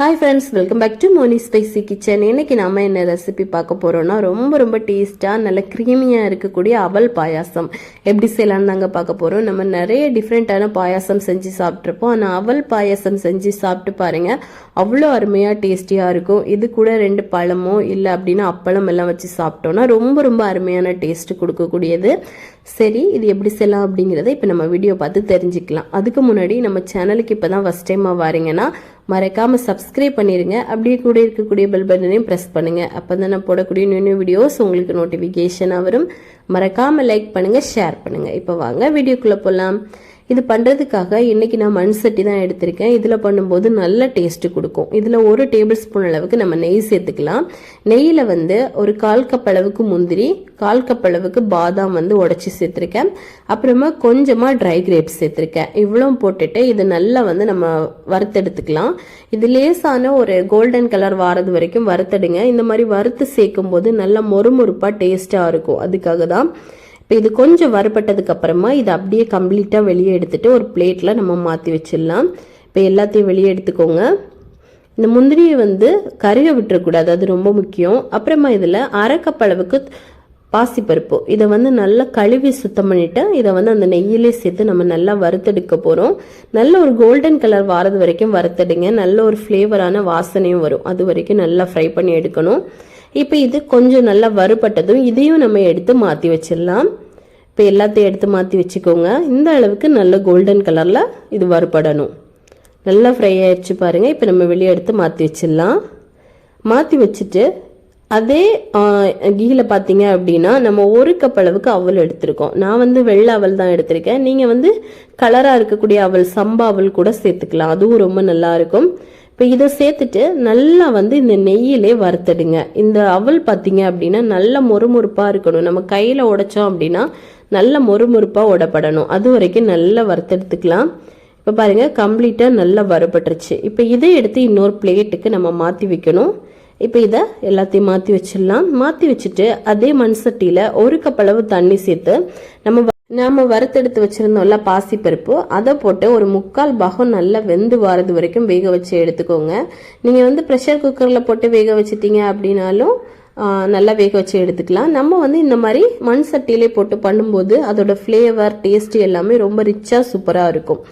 Hi friends welcome back to Moni spicy kitchen இன்னைக்கு நாம என்ன ரெசிபி பார்க்க போறோம்னா ரொம்ப ரொம்ப டேஸ்ட்டாக நல்ல க்ரீமியாக இருக்கக்கூடிய அவல் பாயாசம். எப்படி செய்யலாம்னு தாங்க பார்க்க போறோம். நம்ம நிறைய டிஃப்ரெண்ட்டான பாயாசம் செஞ்சு சாப்பிட்ருப்போம் ஆனால் அவல் பாயாசம் செஞ்சு சாப்பிட்டு பாருங்க அவ்வளோ அருமையாக டேஸ்டியாக இருக்கும். இது கூட ரெண்டு பழமோ இல்லை அப்படின்னா அப்பளம் எல்லாம் வச்சு சாப்பிட்டோம்னா ரொம்ப ரொம்ப அருமையான டேஸ்ட் கொடுக்கக்கூடியது. சரி இது எப்படி செய்யலாம் அப்படிங்கிறத இப்போ நம்ம வீடியோ பார்த்து தெரிஞ்சுக்கலாம். அதுக்கு முன்னாடி நம்ம சேனலுக்கு இப்போ தான் ஃபஸ்ட் டைமாக வாரீங்கன்னா மறக்காமல் சப்ஸ்கிரைப் பண்ணிடுங்க அப்படியே கூட இருக்கக்கூடிய பெல் பட்டனையும் ப்ரெஸ் பண்ணுங்கள் அப்போ தான் நான் போடக்கூடிய நியூ நியூ வீடியோஸ் உங்களுக்கு நோட்டிஃபிகேஷனாக வரும். மறக்காமல் லைக் பண்ணுங்கள் ஷேர் பண்ணுங்கள் இப்போ வாங்க வீடியோக்குள்ளே போகலாம் இது பண்ணுறதுக்காக இன்றைக்கி நான் மண் சட்டி தான் எடுத்திருக்கேன். இதில் பண்ணும்போது நல்ல டேஸ்ட்டு கொடுக்கும். இதில் ஒரு டேபிள் ஸ்பூன் அளவுக்கு நம்ம நெய் சேர்த்துக்கலாம். நெய்யில் வந்து ஒரு கால் கப் அளவுக்கு முந்திரி கால் கப் அளவுக்கு பாதாம் வந்து உடச்சி சேர்த்துருக்கேன். அப்புறமா கொஞ்சமாக ட்ரை கிரேப்ஸ் சேர்த்துருக்கேன். இவ்வளோ போட்டுட்டு இது நல்லா வந்து நம்ம வறுத்தெடுத்துக்கலாம். இது லேசான ஒரு கோல்டன் கலர் வாரது வரைக்கும் வறுத்தடுங்க. இந்த மாதிரி வறுத்து சேர்க்கும் போது நல்லா மொறுமொறுப்பாக டேஸ்ட்டாக இருக்கும். அதுக்காக தான் இப்போ இது கொஞ்சம் வறுபட்டதுக்கு அப்புறமா இதை அப்படியே கம்ப்ளீட்டாக வெளியே எடுத்துட்டு ஒரு பிளேட்டில் நம்ம மாற்றி வச்சிடலாம். இப்போ எல்லாத்தையும் வெளியே எடுத்துக்கோங்க. இந்த முந்திரியை வந்து கருக விட்டுறக்கூடாது அது ரொம்ப முக்கியம். அப்புறமா இதில் அரைக்கப்பளவுக்கு அளவுக்கு பாசிப்பருப்பு. இதை வந்து நல்லா கழுவி சுத்தம் பண்ணிட்டு இதை வந்து அந்த நெய்யிலே சேர்த்து நம்ம நல்லா வறுத்தெடுக்க போகிறோம் நல்ல ஒரு கோல்டன் கலர் வாரது வரைக்கும் வறுத்தெடுங்க. நல்ல ஒரு ஃப்ளேவரான வாசனையும் வரும். அது வரைக்கும் நல்லா ஃப்ரை பண்ணி எடுக்கணும். இப்போ இது கொஞ்சம் நல்லா வறுபட்டதும் இதையும் நம்ம எடுத்து மாற்றி வச்சிடலாம். இப்போ எல்லாத்தையும் எடுத்து மாற்றி வச்சுக்கோங்க. இந்த அளவுக்கு நல்ல கோல்டன் கலரில் இது வறுபடணும். நல்லா ஃப்ரை ஆயிடுச்சு பாருங்கள் இப்போ நம்ம வெளியே எடுத்து மாற்றி வச்சிடலாம். மாற்றி வச்சுட்டு அதே கீழே பார்த்தீங்க அப்படின்னா நம்ம ஒரு கப் அளவுக்கு அவல் எடுத்திருக்கோம். நான் வந்து வெள்ளை அவல் தான் எடுத்திருக்கேன். நீங்கள் வந்து கலராக இருக்கக்கூடிய அவல் சம்பா அவல் கூட சேர்த்துக்கலாம். அதுவும் ரொம்ப நல்லா இருக்கும். இப்போ இதை சேர்த்துட்டு நல்லா வந்து இந்த நெய்யிலே வறுத்துடுங்க. இந்த அவல் பார்த்தீங்க அப்படின்னா நல்ல மொறுமொறுப்பாக இருக்கணும். நம்ம கையில் உடைச்சோம் அப்படின்னா நல்ல மொறுமொறுப்பாக உடப்படணும். அது வரைக்கும் நல்லா வறுத்தெடுத்துக்கலாம். இப்போ பாருங்கள் கம்ப்ளீட்டாக நல்லா வறுபட்டுருச்சு. இப்போ இதை எடுத்து இன்னொரு பிளேட்டுக்கு நம்ம மாற்றி வைக்கணும். இப்போ இதை எல்லாத்தையும் மாற்றி வச்சிடலாம். மாற்றி வச்சுட்டு அதே மண் சட்டியில் ஒரு கப் அளவு தண்ணி சேர்த்து நம்ம நாம் வறுத்தெடுத்து வச்சுருந்தோம்ல பாசிப்பருப்பு அதை போட்டு ஒரு முக்கால் பாகம் நல்லா வெந்து வாரது வரைக்கும் வேக வச்சு எடுத்துக்கோங்க. நீங்கள் வந்து ப்ரெஷர் குக்கரில் போட்டு வேக வச்சிட்டீங்க அப்படின்னாலும் நல்லா வேக வச்சு எடுத்துக்கலாம். நம்ம வந்து இந்த மாதிரி மண் சட்டியிலே போட்டு பண்ணும்போது அதோட ஃப்ளேவர் டேஸ்ட் எல்லாமே ரொம்ப ரிச்சாக சூப்பராக இருக்கும்.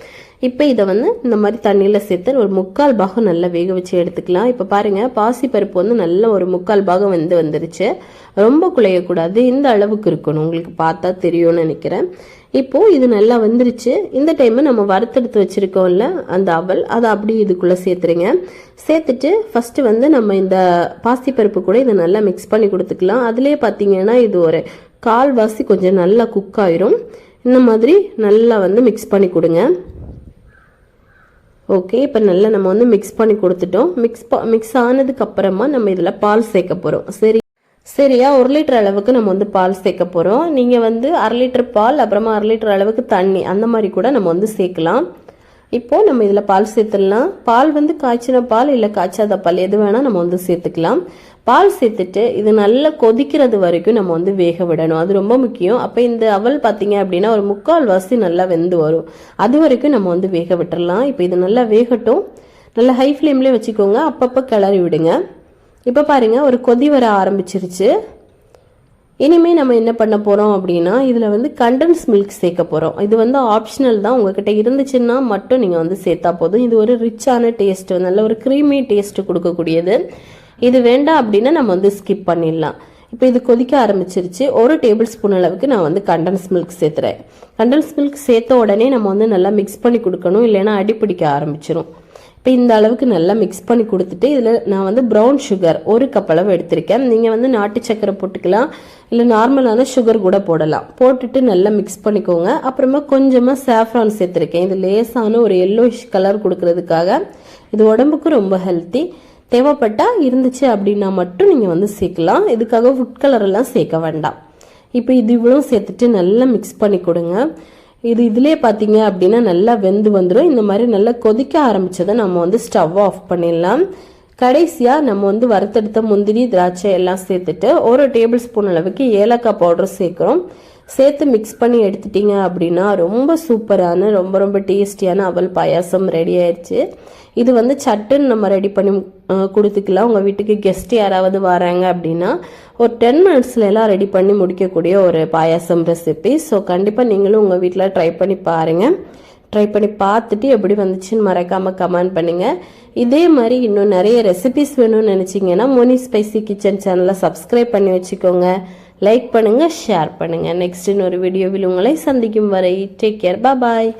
இப்போ இதை வந்து இந்த மாதிரி தண்ணியில் சேர்த்து ஒரு முக்கால் பாகம் நல்லா வேக வச்சு எடுத்துக்கலாம். இப்போ பாருங்கள் பாசிப்பருப்பு வந்து நல்ல ஒரு முக்கால் பாகம் வந்து வந்துருச்சு. ரொம்ப குழையக்கூடாது இந்த அளவுக்கு இருக்கணும். உங்களுக்கு பார்த்தா தெரியும்னு நினைக்கிறேன். இப்போது இது நல்லா வந்துருச்சு. இந்த டைமு நம்ம வறுத்தெடுத்து வச்சுருக்கோம்ல அந்த அவல் அதை அப்படியே இதுக்குள்ளே சேர்த்துருங்க. சேர்த்துட்டு ஃபஸ்ட்டு வந்து நம்ம இந்த பாசிப்பருப்பு கூட இதை நல்லா மிக்ஸ் பண்ணி கொடுத்துக்கலாம். அதுலேயே பார்த்தீங்கன்னா இது ஒரு கால்வாசி கொஞ்சம் நல்லா குக் ஆயிரும். இந்த மாதிரி நல்லா வந்து மிக்ஸ் பண்ணி கொடுங்க. ஓகே இப்போ நல்லா நம்ம வந்து மிக்ஸ் பண்ணி கொடுத்துட்டோம். மிக்ஸ் மிக்ஸ் ஆனதுக்கு அப்புறமா நம்ம இதில் பால் சேர்க்க போகிறோம் சரி சரியா ஒரு லிட்டர் அளவுக்கு நம்ம வந்து பால் சேர்க்க போகிறோம் நீங்கள் வந்து அரை லிட்டர் பால் அப்புறமா அரை லிட்டர் அளவுக்கு தண்ணி அந்த மாதிரி கூட நம்ம வந்து சேர்க்கலாம். இப்போ நம்ம இதில் பால் சேர்த்துடலாம். பால் வந்து காய்ச்சின பால் இல்லை காய்ச்சாத பால் எது வேணால் நம்ம வந்து சேர்த்துக்கலாம். பால் சேர்த்துட்டு இது நல்லா கொதிக்கிறது வரைக்கும் நம்ம வந்து வேக விடணும். அது ரொம்ப முக்கியம். அப்போ இந்த அவல் பார்த்தீங்க அப்படின்னா ஒரு முக்கால் வாசி நல்லா வெந்து வரும். அது வரைக்கும் நம்ம வந்து வேக விட்டுறலாம். இப்போ இது நல்லா வேகட்டும். நல்லா ஹை ஃப்ளேம்லேயே வச்சுக்கோங்க. அப்பப்போ கிளறி விடுங்க. இப்போ பாருங்கள் ஒரு கொதி வர ஆரம்பிச்சிருச்சு. இனிமே நம்ம என்ன பண்ண போகிறோம் அப்படின்னா இதில் வந்து கண்டன்ஸ் மில்க் சேர்க்க போகிறோம் இது வந்து ஆப்ஷனல் தான். உங்ககிட்ட இருந்துச்சுன்னா மட்டும் நீங்கள் வந்து சேர்த்தா போதும். இது ஒரு ரிச்சான டேஸ்ட் நல்ல ஒரு க்ரீமி டேஸ்ட் கொடுக்கக்கூடியது. இது வேண்டாம் அப்படின்னா நம்ம வந்து ஸ்கிப் பண்ணிடலாம். இப்போ இது கொதிக்க ஆரம்பிச்சிருச்சு. ஒரு டேபிள் ஸ்பூன் அளவுக்கு நான் வந்து கண்டன்ஸ் மில்க் சேர்த்துறேன். கண்டன்ஸ் மில்க் சேர்த்த உடனே நம்ம வந்து நல்லா மிக்ஸ் பண்ணி கொடுக்கணும். இல்லைன்னா அடிப்பிடிக்க ஆரம்பிச்சிரும். இப்போ இந்த அளவுக்கு நல்லா மிக்ஸ் பண்ணி கொடுத்துட்டு இதில் நான் வந்து ப்ரௌன் சுகர் ஒரு கப் அளவு எடுத்திருக்கேன். நீங்கள் வந்து நாட்டு சக்கரை போட்டுக்கலாம். இல்லை நார்மலான சுகர் கூட போடலாம். போட்டுட்டு நல்லா மிக்ஸ் பண்ணிக்கோங்க. அப்புறமா கொஞ்சமாக சாஃப்ரான் சேர்த்துருக்கேன். இது லேசான ஒரு எல்லோஷ் கலர் கொடுக்கறதுக்காக. இது உடம்புக்கு ரொம்ப ஹெல்த்தி தேவைப்பட்டால் இருந்துச்சு அப்படின்னா மட்டும் நீங்கள் வந்து சேர்க்கலாம். இதுக்காக ஃபுட் கலரெல்லாம் சேர்க்க வேண்டாம். இப்போ இது இவ்வளோ சேர்த்துட்டு நல்லா மிக்ஸ் பண்ணி கொடுங்க. இது இதிலே பார்த்தீங்க அப்படின்னா நல்லா வெந்து வந்துடும் இந்த மாதிரி நல்லா கொதிக்க ஆரம்பித்ததை நம்ம வந்து ஸ்டவ் ஆஃப் பண்ணிடலாம். கடைசியாக நம்ம வந்து வறுத்தெடுத்த முந்திரி திராட்சை எல்லாம் சேர்த்துட்டு ஒரு டேபிள் ஸ்பூன் அளவுக்கு ஏலக்காய் பவுடர் சேர்க்குறோம். சேர்த்து மிக்ஸ் பண்ணி எடுத்துட்டீங்க அப்படின்னா ரொம்ப சூப்பரான ரொம்ப ரொம்ப டேஸ்டியான அவல் பாயாசம் ரெடி ஆயிடுச்சு இது வந்து சட்டுன்னு நம்ம ரெடி பண்ணி கொடுத்துக்கலாம். உங்கள் வீட்டுக்கு கெஸ்ட் யாராவது வராங்க அப்படின்னா ஒரு டென் மினிட்ஸ்ல எல்லாம் ரெடி பண்ணி முடிக்கக்கூடிய ஒரு பாயாசம் ரெசிபி ஸோ கண்டிப்பாக நீங்களும் உங்கள் வீட்டில் ட்ரை பண்ணி பாருங்கள் ட்ரை பண்ணி பார்த்துட்டு எப்படி வந்துச்சுன்னு மறக்காமல் கமெண்ட் பண்ணுங்கள் இதே மாதிரி இன்னும் நிறைய ரெசிபிஸ் வேணும்னு நினச்சிங்கன்னா மோனி ஸ்பைசி கிச்சன் சேனலை சப்ஸ்கிரைப் பண்ணி வச்சுக்கோங்க. லைக் பண்ணுங்கள் ஷேர் பண்ணுங்கள் நெக்ஸ்ட் இன்னொரு வீடியோவில் உங்களை சந்திக்கும் வரை டேக் கேர் பாய்